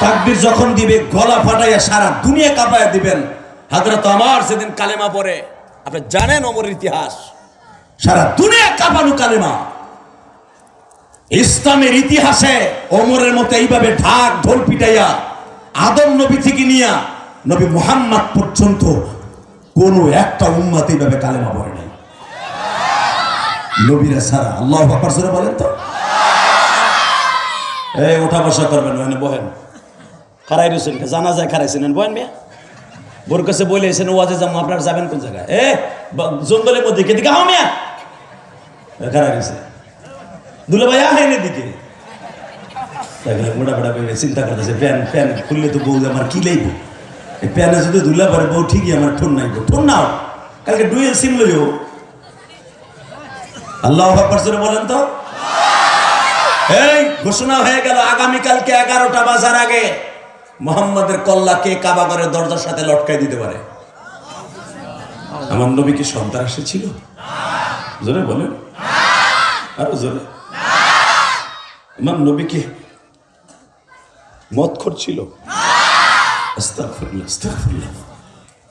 তাকবীর যখন দিবে, গলা ফাটাইয়া সারা দুনিয়া কাঁপাইয়া দিবেন। হাজরত আমার সেদিন কালেমা পড়ে, আপনি জানেন অমরের ইতিহাস। সারা দুনিয়া কাঁপানো কালেমা। ইসলামের ইতিহাসে ওমরের মতো এইভাবে ঢাক, ঢোল পিটাইয়া, আদম নবী থেকে নিয়া, নবী মুহাম্মদ পর্যন্ত কোন একটা উম্মত এইভাবে কালেমা পড়ে নাই। নবীরা সারা আল্লাহ জোরে বলেন তো। এই ওঠা বসা করবেন বহেন। খারাই রয়েছেন জানা যায় খারাইছেন বহেন মিয়া বোর কাছে বলে এসেন ওয়াজে যাব আপনার যাবেন কোন জায়গায়? এ জঙ্গলের মধ্যে কে? দিকে মিয়া। খারাই রয়েছে দুলে ভাই, আহেন এদিকে। মোটা মোটা ভেবে চিন্তা করতেছে, প্যান প্যান খুললে তো বউ আমার কি লাইব? এই প্যানে যদি দুলা পারে বউ ঠিকই আমার ঠোন নাইব ঠোন নাও, কালকে ডুয়েল সিম লইও। আল্লাহ জোরে বলেন তো। এই, ঘোষণা হয়ে গেল, আগামীকালকে এগারোটা বাজার আগে। মোহাম্মদের কল্লা কল্লাকে কাবাগরের দরজার সাথে লটকাই দিতে পারে? আমার নবী কি সন্ত্রাসী ছিল? জোরে বলেন। আরও জোরে। আমার নবী কি মত করছিল।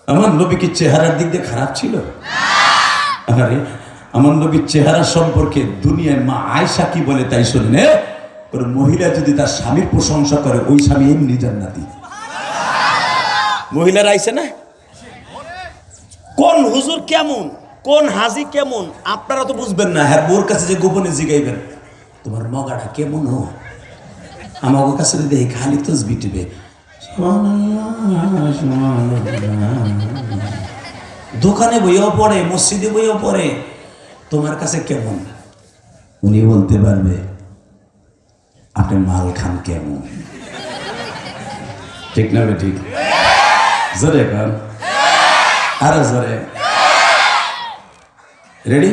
আমার নবী কি চেহারার দিক দিয়ে খারাপ ছিল? আমার নবীর চেহারা সম্পর্কে দুনিয়ায় মা আয়সা কি বলে তাই শুনেন কোন মহিলা যদি তার স্বামীর প্রশংসা করে, ওই স্বামী এমনি জান্নাতি। মহিলারা আইছে না? কোন হুজুর কেমন? কোন হাজি কেমন? আপনারা তো বুঝবেন না। হ্যাঁ বোর কাছে যে গোপনে জিগাইবেন। তোমার মগাটা কেমন হো? আমার কাছে এই খালি তসবি টিপে দোকানে বইও পড়ে, মসজিদে বইও পড়ে, তোমার কাছে কেমন? উনি বলতে পারবে আপনি মাল খান কেমন? ঠিক না ঠিক? জোরে কান আরও জোরে। রেডি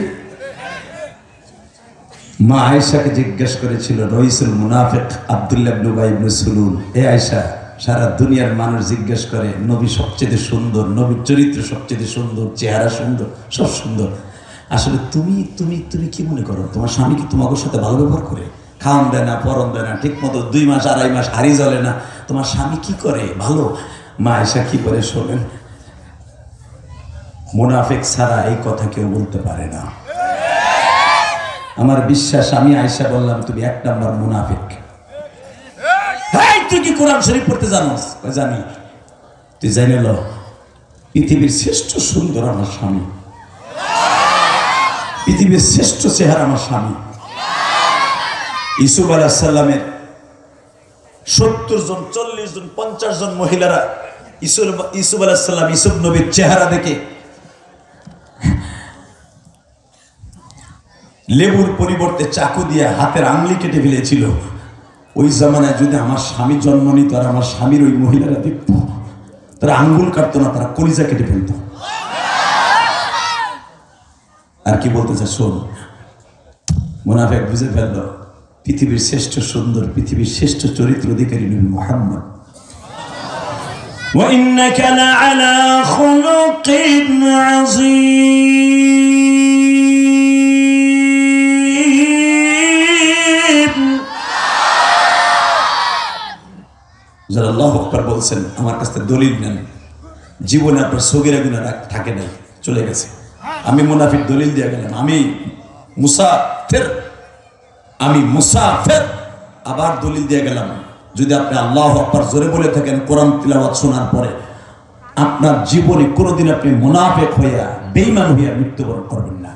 মা আয়েশাকে জিজ্ঞেস করেছিল, রইসুল মুনাফিক আব্দুল্লাহ ইবনে উবাই সুলুল। এ আয়েশা, সারা দুনিয়ার মানুষ জিজ্ঞেস করে, নবী সবচেয়ে সুন্দর, নবীর চরিত্র সবচেয়ে সুন্দর, চেহারা সুন্দর, সব সুন্দর। আসলে তুমি তুমি তুমি কি মনে করো? তোমার স্বামী কি তোমাকে সাথে ভালো ব্যবহার করে? খাওয়ান দেয় না, পরন দেয় না ঠিক মতো দুই মাস, আড়াই মাস হারি জ্বলে না। তোমার স্বামী কি করে? ভালো? মা আয়েশা কি করে শোনেন? মুনাফিক ছাড়া এই কথা কেউ বলতে পারে না। আমার বিশ্বাস, আমি আয়সা বললাম, তুমি এক নাম্বার মুনাফিক। তুই কি কোরআন শরীফ পড়তে জানোস? জানি। তুই জানি ল, পৃথিবীর শ্রেষ্ঠ সুন্দর আমার স্বামী। পৃথিবীর শ্রেষ্ঠ চেহারা আমার স্বামী। ইসুফ আলাহ সাল্লামের সত্তর জন, চল্লিশ জন, পঞ্চাশ জন মহিলারা ইসুফ ইসুফ আলাহ সাল্লাম ইসুফ নবীর চেহারা দেখে লেবুর পরিবর্তে চাকু দিয়ে হাতের আংলি কেটে ফেলেছিল। ওই জামানায় যদি আমার স্বামী জন্ম নিত আর আমার স্বামীর ওই মহিলারা দেখত, তারা আঙ্গুল কাটতো না, তারা কলিজা কেটে ফেলত। আর কি বলতে চায় শোন? মোনাফেক বুঝে ফেলল। পৃথিবীর শ্রেষ্ঠ সুন্দর পৃথিবীর শ্রেষ্ঠ চরিত্র অধিকারী নবী মোহাম্মদ وإنك لعلى خلق عظيم যারা আল্লাহ আকবার বলছেন আমার কাছে দলিল নেন জীবনে আপনার সগিরা গুণা থাকে নাই চলে গেছে আমি মুনাফিক দলিল দিয়ে গেলাম আমি মুসাফের আমি মুসাফের আবার দলিল দিয়ে গেলাম যদি আপনি আল্লাহ আকবার জোরে বলে থাকেন কোরআন তিলাওয়াত শোনার পরে আপনার জীবনে কোনোদিন আপনি মুনাফেক হইয়া বেইমান হইয়া মৃত্যুবরণ করবেন না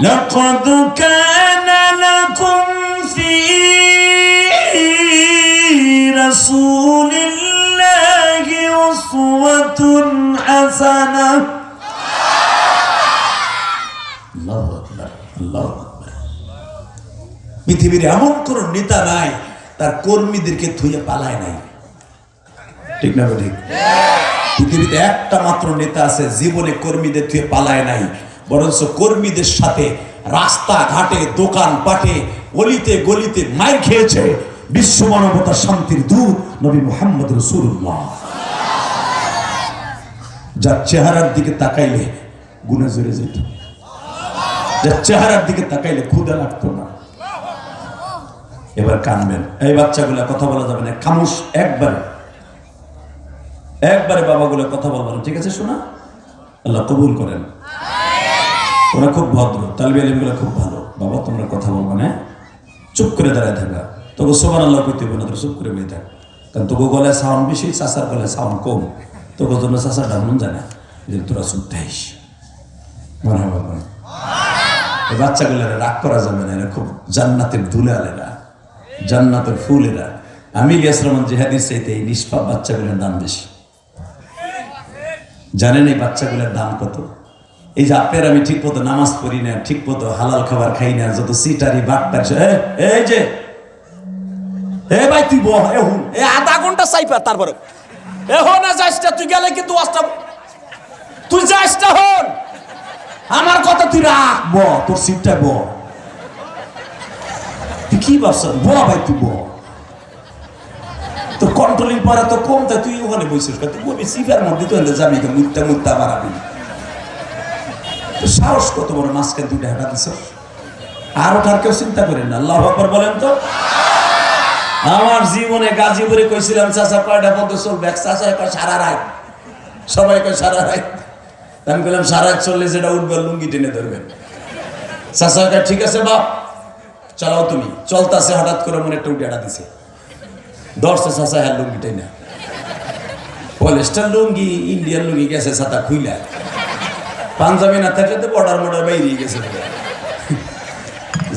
لقد كان لكم في رسول الله أسوة حسنة পৃথিবীর এমন কোন নেতা নাই, তার কর্মীদেরকে ধুয়ে পালায় নাই। ঠিক না ঠিক পৃথিবীতে একটা মাত্র নেতা আছে, জীবনে কর্মীদের ধুয়ে পালায় নাই, বরঞ্চ কর্মীদের সাথে রাস্তা ঘাটে দোকান পাটে গলিতে গলিতে মাই খেয়েছে, বিশ্ব মানবতা শান্তির দূত নবী মোহাম্মদ রসুল্লাহ যার চেহারার দিকে তাকাইলে গুনে জড়ে যেত। যার চেহারার দিকে তাকাইলে ক্ষুদা লাগতো না। এবার কানবেন। এই বাচ্চাগুলো কথা বলা যাবে না। খামুশ, একবারে। একবারে বাবাগুলো কথা বলবেন ঠিক আছে, শোনা? আল্লাহ কবুল করেন। ওরা খুব ভদ্র। তালবি আলিমগুলো খুব ভালো। বাবা, তোমরা কথা বলব না হ্যাঁ? চুপ করে দাঁড়ায় থাকা। তোকে সোমান আল্লাহ করতে হবে না তোর চুপ করে বেয়ে থাক। কারণ তোকে গলায় সাউন্ড বেশি চাষার গলায় সাউন্ড কম। তোকে জন্য চাষার ডাউন জানে যে তোরা চুপ থাইস মনে হবে এই বাচ্চাগুলো রাগ করা যাবে না, এরা খুব জান্নাতের দুলালেরা, জান্নাতের ফুল ফুলেরা। আমি ইলিয়াস রহমান জেহাদির চাইতে এই নিষ্পাপ বাচ্চাগুলোর দাম বেশি। জানেন এই বাচ্চাগুলোর দাম কত? এই যে আপনার আমি ঠিক মতো নামাজ পড়ি না, ঠিক মতো হালাল খাবার খাই না, যত সিটারি, বাটপার এই যে। এ ভাই, তুই বহ, এ এ আধা ঘণ্টা চাইপা তারপরে। এ না যাইসটা তুই গেলে কিন্তু তুই যাইসটা হন তুই রাখ, ব, তোর সিটটা ব। তুই কি ভাবছ ব ভাই, তুই ব। তোর কন্ট্রোলিং পারা তো কম, তাই তুই ওখানে বসিস তুই বলবি মধ্যে তুই যাবি তো বাড়াবি। সাহস কত বড়? হাঁটা দিছ আর ওঠার কেউ চিন্তা করেন না। আল্লাহ আকবর বলেন তো। আমার জীবনে গাজীপুরে কইছিলাম, চাচা, কয়টা পর্যন্ত চলবে? এক চাচা কয়, সারা রাত। সবাই কয়, সারা রাত। আমি বললাম, সারা চললে যেটা উঠবে, লুঙ্গি টেনে ধরবেন চাচা ঠিক আছে, বাপ। চালাও তুমি। চলতাছে, হঠাৎ করে মনে একটা উঠে দিছে। দশটা চাচা হ্যাঁ লুঙ্গি টেনে। পলেস্টার লুঙ্গি, ইন্ডিয়ান লুঙ্গি গেছে ছাতা খুইলা। পাঞ্জাবি না থাকলে তো বর্ডার মর্ডার বাইরে গেছে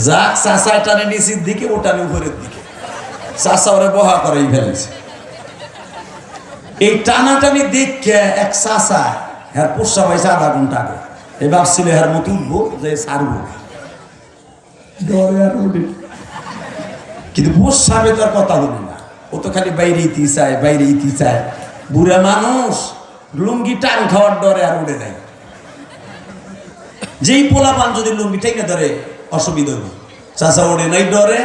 যাক, চাচা টানে নিচের দিকে ওটানে উপরের দিকে। চাচা, ওরে বহা করেই ফেলেছে। এই টানাটানি দেখে এক চাচা হ্যাঁ পোষা পাইছে আধা ঘণ্টা আগে। এই ভাবছিল হ্যার মতো উঠবো যে সারবো আর কিন্তু পোষাবে তার কথা হলো না। ও তো খালি বাইরে ইতি চায় বাইরে ইতি চায়। বুড়া মানুষ লুঙ্গি টান খাওয়ার ডরে আর উড়ে দেয় যেই পোলা পোলাপান যদি লুঙ্গি টেনে ধরে অসুবিধা হবে। চাচা ওড়ে নাই ডরে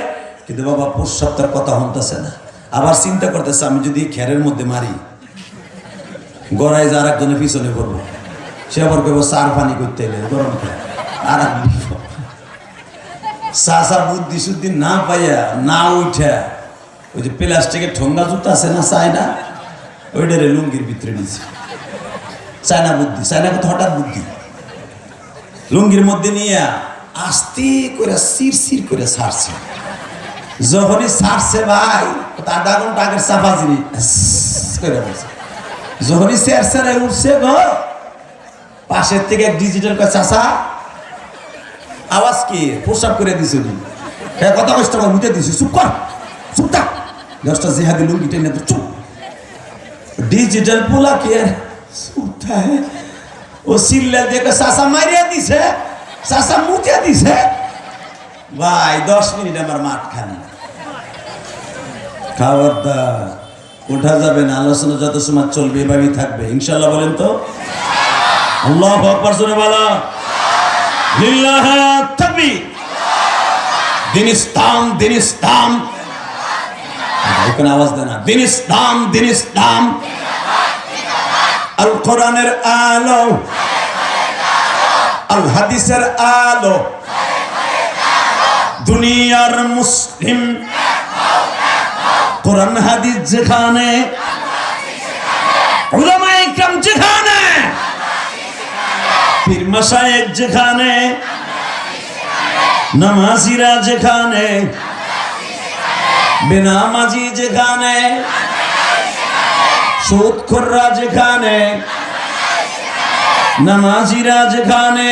কিন্তু বাবা প্রস্রাব তার কথা হনতেছে না। আবার চিন্তা করতেছে আমি যদি খেরের মধ্যে মারি গড়াই যে আর পিছনে পড়ব সে আবার কেবল সার পানি করতে এলে গরম আর এক। চাচা বুদ্ধি শুদ্ধি না পাইয়া, না উঠে ওই যে প্লাস্টিকের ঠোঙ্গা জুতা আছে না চায়না, ওইটারে লুঙ্গির ভিতরে নিছে। চায়না বুদ্ধি, চায়না কথা হঠাৎ বুদ্ধি। লুঙ্গির মধ্যে নিয়ে আস্তে করে সির সির করে সারছে যখনই সারছে ভাই ও তো আধা ঘণ্টা আগের চাপা জিনিস করে বলছে। যখনই স্যার স্যারে উঠছে গো, পাশের থেকে ডিজিটাল করে চাষা আওয়াজ কি? প্রস্রাব করে দিছে হ্যাঁ কথা কষ্ট করে মুতে দিছে, চুপ কর, চুপ থাক। দশটা জেহাদি লুঙ্গি চুপ। ডিজিটাল পোলা কে ও সিল্লা দেখে চাষা মারিয়া দিছে চাষা মুতে দিছে। ভাই, দশ মিনিট আমার মাঠ খালি খাবার দা ওঠা যাবে না, আলোচনা যত সময় চলবে, এভাবেই থাকবে। ইনশাল্লাহ বলেন তো? আল হাদিসের আলো। দুনিয়ার মুসলিম। কোরআন, হাদিস যেখানে যেখানে যেখানে, নামাজিরা যেখানে, বেনামাজি যেখানে, সুদখোররা যেখানে, নামাজিরা যেখানে,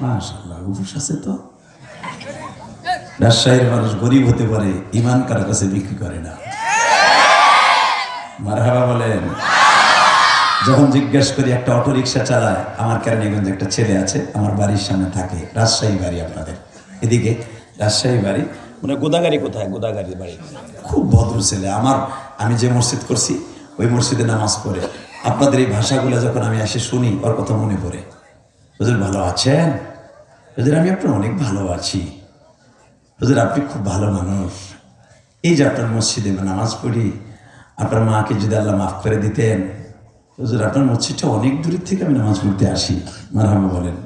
মাশাআল্লাহ আছে তো? রাজশাহীর মানুষ গরিব হতে পারে ইমান কার কাছে বিক্রি করে না। মারহাবা বলেন, যখন জিজ্ঞেস করি, একটা অটো রিক্সা চালায়, আমার কেরানীগঞ্জে একটা ছেলে আছে, আমার বাড়ির সামনে থাকে, রাজশাহী বাড়ি আপনাদের? এদিকে, রাজশাহী বাড়ি? মানে গোদাগাড়ি কোথায়? গোদাগাড়ি বাড়ি। খুব ভদ্র ছেলে, আমার, আমি যে মসজিদ করছি, ওই মসজিদে নামাজ পড়ে। আপনাদের এই ভাষাগুলো যখন আমি এসে শুনি, ওর কথা মনে পড়ে। হুজুর, ভালো আছেন? হুজুর, আমি আপনার অনেক ভালো আছি। হুজুর, আপনি খুব ভালো মানুষ। এই যে আপনার মসজিদে নামাজ পড়ি, আপনার মাকে যদি আল্লাহ মাফ করে দিতেন, হুজুর, আপনার মসজিদটা অনেক দূরের থেকে আমি নামাজ পড়তে আসি। মারহামা বলেন।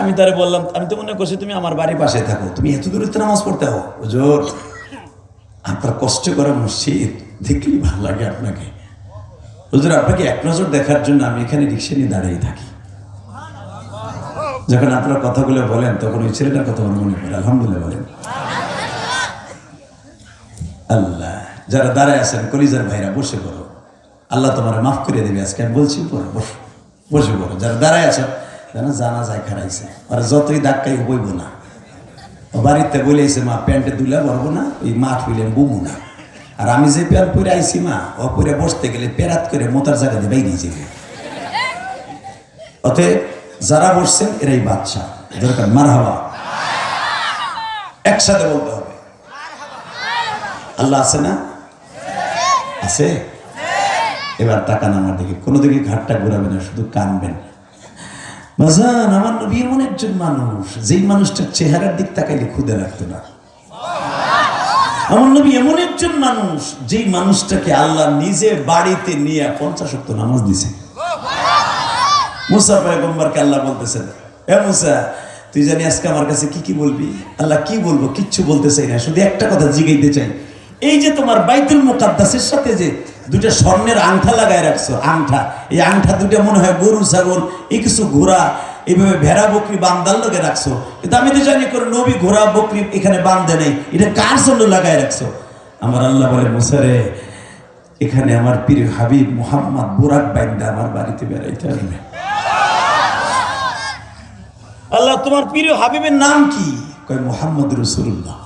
আমি তারে বললাম, আমি তো মনে করছি তুমি আমার বাড়ির পাশে থাকো, তুমি এত দূরে নামাজ পড়তে হো হুজুর, আপনার কষ্ট করা মসজিদ দেখলেই ভালো লাগে আপনাকে। হুজুর, আপনাকে এক নজর দেখার জন্য আমি এখানে রিক্সা নিয়ে দাঁড়িয়ে থাকি। যখন আপনার কথাগুলো বলেন, তখন ওই ছেলেটার কথা আমার মনে পড়ে। আলহামদুলিল্লাহ বলেন। আল্লাহ, যারা দাঁড়ায় আছেন, কলিজার ভাইরা, বসে পড়ো। আল্লাহ তোমার মাফ করে দেবে আজকে। আমি বলছি, পড়ো, বসো, বসে পড়ো। যারা দাঁড়ায় আছো যেন জানা যায় খারাইছে আর যতই ধাক্কাই বইব না। বাড়িতে বলেছে মা, প্যান্টে দুলে বলব না ওই মাঠ হইলেন বুমু না। আর আমি যে প্যান্ট পরে আইছি, মা, ও পরে বসতে গেলে পেরাত করে মোতার জায়গা দিয়ে বাইরে যাবে অতএব যারা বসছেন, এরাই বাচ্চা দরকার মার হাওয়া একসাথে বলতে হবে। আল্লাহ আছে না? আছে? এবার টাকা নামার দিকে। কোনো দিকে ঘাটটা ঘুরাবে না, শুধু কানবেন। আমার এমন একজন মানুষ, যেই মানুষটার চেহারার দিক তাকাইলে খুদে রাখতো না। আমার নবী এমন একজন মানুষ, যেই মানুষটাকে আল্লাহ নিজে বাড়িতে নিয়ে পঞ্চাশক্ত নামাজ দিছে। মুসা পয়গম্বরকে আল্লাহ বলতেছেন, এ মুসা, তুই জানি আজকে আমার কাছে কি কি বলবি? আল্লাহ, কি বলব? কিচ্ছু বলতে চাই না, শুধু একটা কথা জিগাইতে চাই। এই যে তোমার বাইতুল মুকাদ্দাসের সাথে যে দুটা স্বর্ণের আংঠা লাগায় রাখছো, আংঠা, এই আংঠা দুটা মনে হয় গরু, ছাগল, এই কিছু ঘোড়া, এইভাবে ভেড়া, বকরি, বান্দার লগে রাখছো। কিন্তু আমি তো জানি করে নবী ঘোড়া, বকরি এখানে বান্ধে নেই, এটা কার জন্য লাগায় রাখছো? আমার আল্লাহ বলে মুসারে এখানে আমার প্রিয় হাবিব মোহাম্মদ বুরাক বাইন্দা আমার বাড়িতে বেড়াইতে আসবে। আল্লাহ তোমার প্রিয় হাবিবের নাম কি? কয় মোহাম্মদ রসুল্লাহ